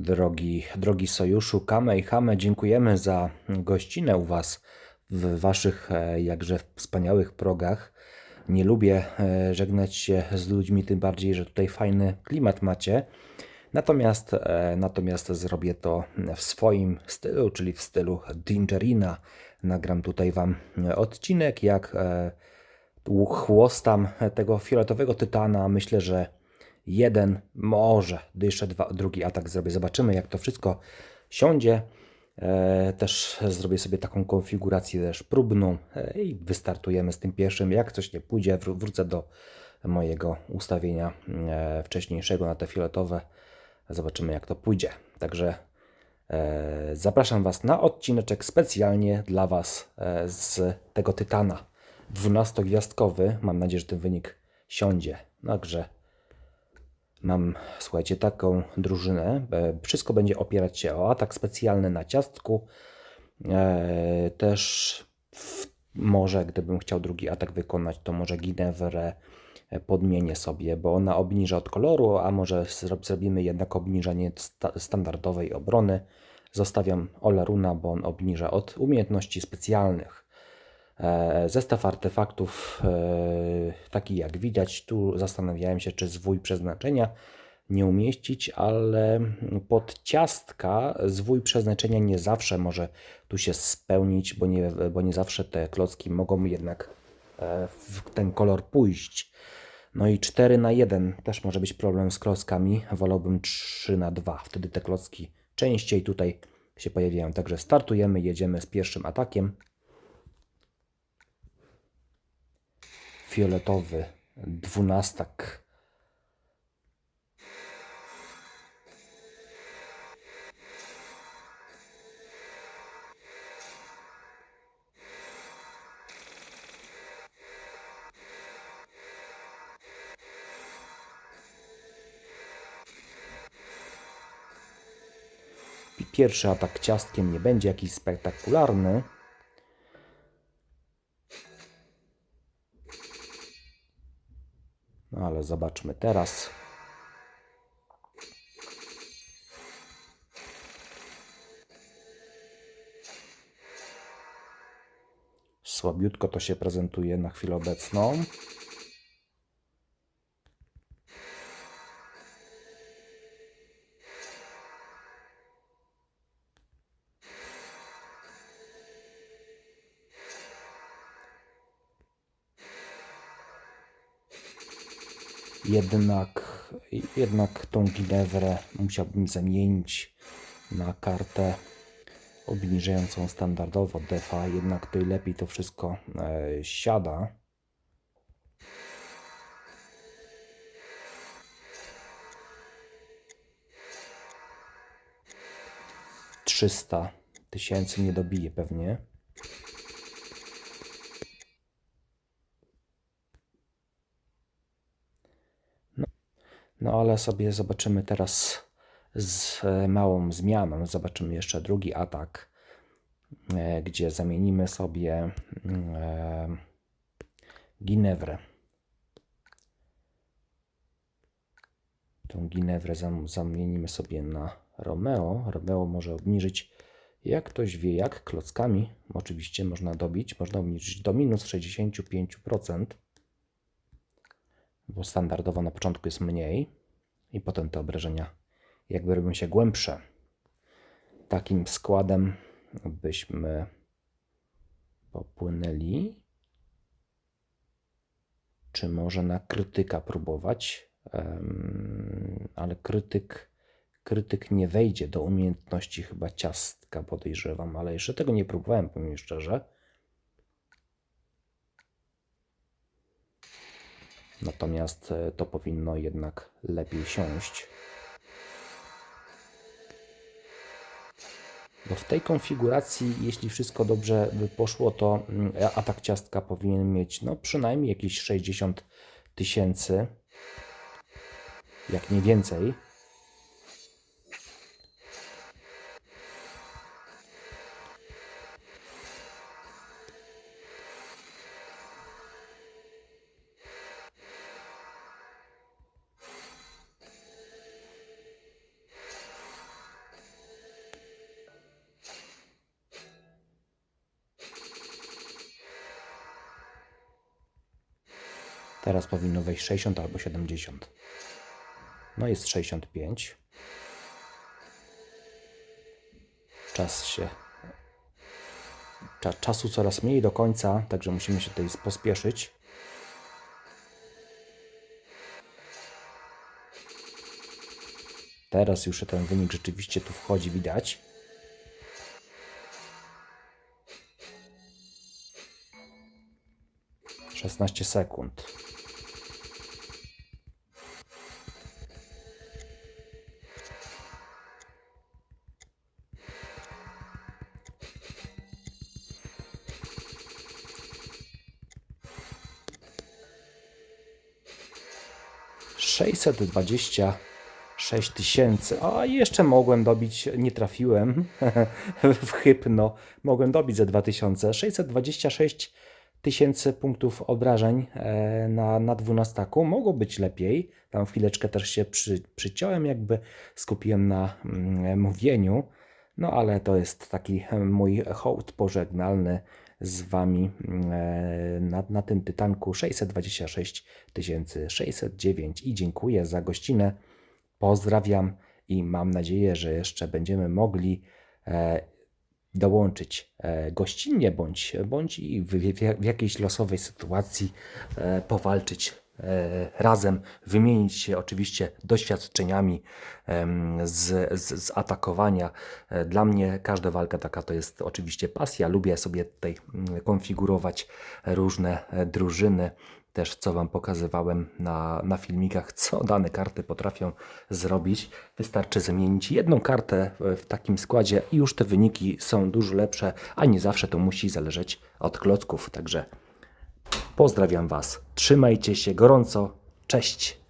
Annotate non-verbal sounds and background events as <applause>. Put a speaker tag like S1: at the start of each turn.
S1: Drogi, drogi sojuszu, Kame i Hame, dziękujemy za gościnę u Was w Waszych e, jakże wspaniałych progach. Nie lubię e, żegnać się z ludźmi, tym bardziej, że tutaj fajny klimat macie. Natomiast, e, natomiast zrobię to w swoim stylu, czyli w stylu Dingerina. Nagram tutaj Wam odcinek, jak chłostam tego fioletowego tytana. Myślę, że jeden, może jeszcze dwa, drugi atak zrobię. Zobaczymy, jak to wszystko siądzie. E, też zrobię sobie taką konfigurację też próbną e, i wystartujemy z tym pierwszym. Jak coś nie pójdzie, wró- wrócę do mojego ustawienia e, wcześniejszego na te fioletowe. Zobaczymy, jak to pójdzie. Także zapraszam Was na odcineczek specjalnie dla Was z tego Tytana. 12-gwiazdkowy. Mam nadzieję, że ten wynik siądzie. Także Mam, słuchajcie, taką drużynę. e, Wszystko będzie opierać się o atak specjalny na ciastku. E, Też w, może, gdybym chciał drugi atak wykonać, to może Ginewrę e, podmienię sobie, bo ona obniża od koloru, a może zro- zrobimy jednak obniżenie sta standardowej obrony. Zostawiam Oleruna, bo on obniża od umiejętności specjalnych. E, Zestaw artefaktów, e, taki jak widać, tu zastanawiałem się, czy zwój przeznaczenia nie umieścić, ale pod ciastka zwój przeznaczenia nie zawsze może tu się spełnić, bo nie, bo nie zawsze te klocki mogą jednak e, w ten kolor pójść. No i 4 na 1 też może być problem z klockami. Wolałbym 3 na 2. Wtedy te klocki częściej tutaj się pojawiają. Także startujemy, jedziemy z pierwszym atakiem. Fioletowy dwunastak. Pierwszy atak ciastkiem nie będzie jakiś spektakularny. No ale zobaczmy teraz. Słabiutko to się prezentuje na chwilę obecną. Jednak, jednak tą Ginewrę musiałbym zamienić na kartę obniżającą standardowo defa, jednak tutaj lepiej to wszystko e, siada. Trzysta tysięcy nie dobije pewnie. No ale sobie zobaczymy teraz z e, małą zmianą. Zobaczymy jeszcze drugi atak, e, gdzie zamienimy sobie mm, e, Ginewrę. Tą Ginewrę zam- zamienimy sobie na Romeo. Romeo może obniżyć, jak ktoś wie, jak klockami. Oczywiście można dobić, można obniżyć do minus 65% bo standardowo na początku jest mniej i potem te obrażenia jakby robią się głębsze. Takim składem byśmy popłynęli. Czy może na krytyka próbować? Ale krytyk, krytyk nie wejdzie do umiejętności chyba ciastka, podejrzewam, ale jeszcze tego nie próbowałem, powiem szczerze. Natomiast e, to powinno jednak lepiej siąść. Bo w tej konfiguracji, jeśli wszystko dobrze by poszło, to mm, atak ciastka powinien mieć no, przynajmniej jakieś 60 tysięcy, jak nie więcej. Teraz powinno wejść 60 albo 70. No jest 65. Czas się. Cza, czasu coraz mniej do końca, także musimy się tutaj pospieszyć. Teraz już ten wynik rzeczywiście tu wchodzi, widać. Szesnaście sekund. Sześćset dwadzieścia sześć tysięcy. A jeszcze mogłem dobić, nie trafiłem <laughs> w hypno. Mogłem dobić ze 2000. 626 tysięcy punktów obrażeń e, na, na 12. Mogło być lepiej. Tam chwileczkę też się przy, przyciąłem, jakby skupiłem na mm, mówieniu. No ale to jest taki mój hołd pożegnalny z Wami e, na, na tym tytanku 626 609 i dziękuję za gościnę. Pozdrawiam i mam nadzieję, że jeszcze będziemy mogli e, dołączyć e, gościnnie bądź, bądź i w, w, w jakiejś losowej sytuacji e, powalczyć e, razem, wymienić się oczywiście doświadczeniami z, z, z atakowania. E, Dla mnie każda walka taka to jest oczywiście pasja. Lubię sobie tutaj mm, konfigurować różne e, drużyny też co Wam pokazywałem na, na filmikach, co dane karty potrafią zrobić. Wystarczy zamienić jedną kartę w takim składzie i już te wyniki są dużo lepsze, a nie zawsze to musi zależeć od klocków. Także pozdrawiam Was, trzymajcie się gorąco, cześć!